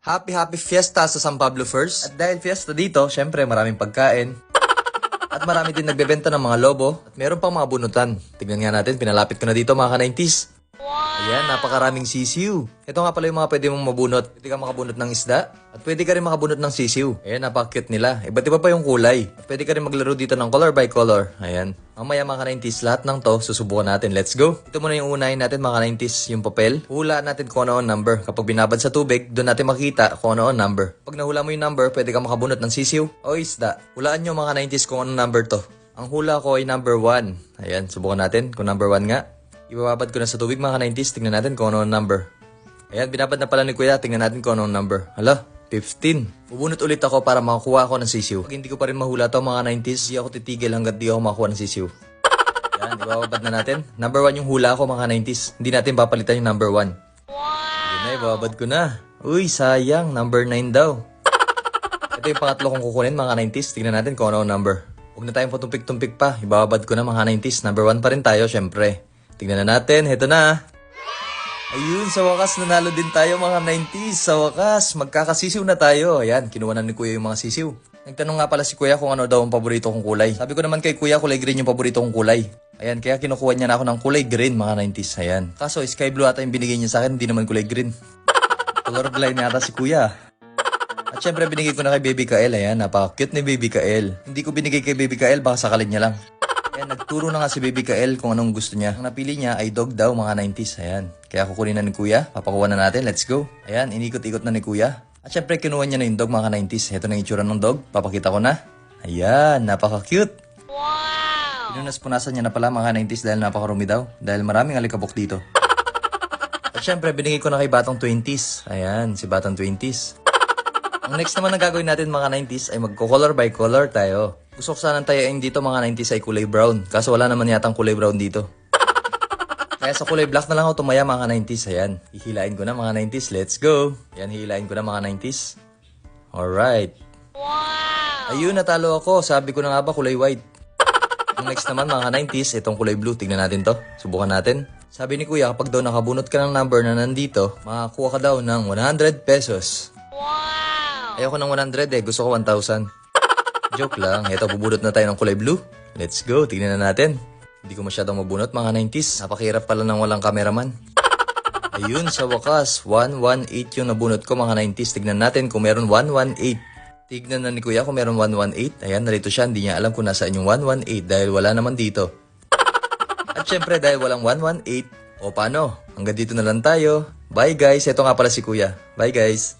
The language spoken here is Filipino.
Happy Happy Fiesta sa San Pablo First. At dahil fiesta dito, syempre maraming pagkain. At marami din nagbebenta ng mga lobo. At meron pang mga bunutan. Tignan nga natin, pinalapit ko na dito mga ka-90s. Ayan, napakaraming sisiw. Ito nga pala yung mga pwede mong mabunot. Pwede ka makabunot ng isda. At pwede ka rin makabunot ng sisiw. Ayan, napaka-cute nila. Iba't iba pa yung kulay. At pwede ka rin maglaro dito ng color by color. Ayan. Mamaya mga ka-90s, lahat ng to, susubukan natin. Let's go. Ito muna yung unahin natin mga ka-90s, yung papel. Hulaan natin kung ano ang number. Kapag binabad sa tubig, doon natin makita kung ano ang number. Pag nahula mo yung number, pwede ka makabunot ng sisiw o isda. Hulaan nyo mga ka-90s kung anong number to. Ang hula ko ay number 1. Ayan, subukan natin kung number 1 nga. Ibababad ko na sa tubig mga ka-90s. Tingnan natin kung ano ang number. Ayan, binabad na pala ni Kuya. Tingnan natin kung ano ang number. Hala, 15. Bubunot ulit ako para makakuha ako ng sisiw. Pag hindi ko pa rin mahula to mga 90s, di ako titigil hanggat di ako makuha ng sisiw. Ayan, ibababad na natin. Number 1 yung hula ko mga 90s. Hindi natin papalitan yung number 1. Wow! Yun na, ibababad ko na. Uy, sayang. Number 9 daw. Ito yung pangatlo kong kukunin mga 90s. Tingnan natin kung ano ang number. Huwag na tayong patumpik-tumpik pa. Ibababad ko na mga 90s. Number 1 pa rin tayo, syempre. Tingnan na natin. Heto na. Ayun, sa wakas nanalo din tayo mga 90s. Sa wakas, magkakasisiw na tayo. Ayan, kinuha na ni Kuya yung mga sisiw. Nagtanong nga pala si Kuya kung ano daw ang paborito kong kulay. Sabi ko naman kay Kuya, kulay green yung paborito kong kulay. Ayan, kaya kinukuha niya na ako ng kulay green mga 90s. Ayan. Kaso, sky blue ata yung binigay niya sa akin, hindi naman kulay green. Colorblind yata si Kuya. At syempre, binigay ko na kay Baby Kael. Ayan, napaka-cute ni Baby Kael. Hindi ko binigay kay Baby Kael, baka sakalin niya lang. Ayan, nagturo na nga si Baby Kael kung anong gusto niya. Ang napili niya ay dog daw, mga 90s. Ayan. Kaya kukunin na ni Kuya. Papakuha na natin. Let's go. Ayan, inikot-ikot na ni Kuya. At syempre, kinuha niya na yung dog, mga 90s. Ito na yung itsura ng dog. Papakita ko na. Ayan, napaka-cute. Wow! Pinunas-punasan niya na pala mga 90s dahil napakarumi daw. Dahil maraming alikabok dito. At syempre, binigay ko na kay Batang 20s. Ayan, si Batang 20s. Ang next naman na gagawin natin mga 90s ay magko-color by color tayo. Gusto ko sanang tayain dito mga 90s ay kulay brown. Kaso wala naman yatang kulay brown dito. Kaya sa kulay black na lang ako tumaya mga 90s. Ayan, hihilain ko na mga 90s. Let's go! Ayan, hihilain ko na mga 90s. Alright. Wow! Ayun, natalo ako. Sabi ko na nga ba kulay white. Ang next naman mga 90s, itong kulay blue. Tignan natin to. Subukan natin. Sabi ni kuya, kapag daw nakabunot ka ng number na nandito, makakuha ka daw ng 100 pesos. Ayoko ng 100 eh. Gusto ko 1,000. Joke lang. Ito, bubunot na tayo ng kulay blue. Let's go. Tignan na natin. Hindi ko masyadong mabunot mga 90s. Napakahirap pala ng walang cameraman. Ayun, sa wakas, 118 yung nabunot ko mga 90s. Tignan natin kung meron 118. Tignan na ni Kuya kung meron 118. Ayan, narito siya. Hindi niya alam kung nasaan yung 118 dahil wala naman dito. At syempre, dahil walang 118, o paano? Hanggang dito na lang tayo. Bye guys. Ito nga pala si Kuya. Bye guys.